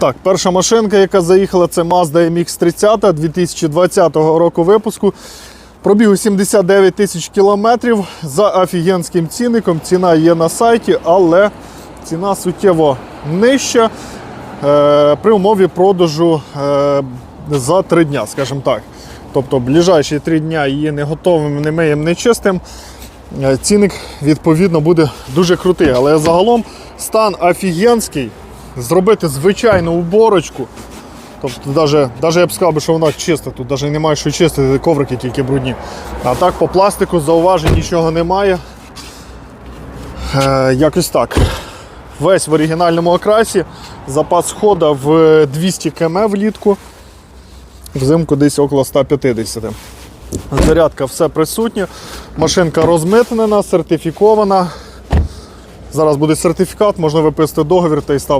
Так, перша машинка, яка заїхала, це Mazda MX-30 2020 року випуску. Пробігу 79 тисяч кілометрів за офігенським цінником. Ціна є на сайті, але ціна суттєво нижча е, при умові продажу е, за 3 дня, скажімо так. Тобто, ближайші 3 дня її не готовим, не миєм, не чистим. Е, Цінник відповідно буде дуже крутий. Але загалом стан офігенський. Зробити звичайну уборочку. Тобто, навіть, навіть я б сказав, що вона чиста, тут навіть немає що чистити, коврики тільки брудні. А так по пластику зауважень нічого немає. Е, якось так. Весь в оригінальному окрасі. Запас хода в 200 км влітку. Взимку десь около 150. Зарядка все присутнє. Машинка розмитнена, сертифікована. Зараз буде сертифікат, можна виписати договір та й став.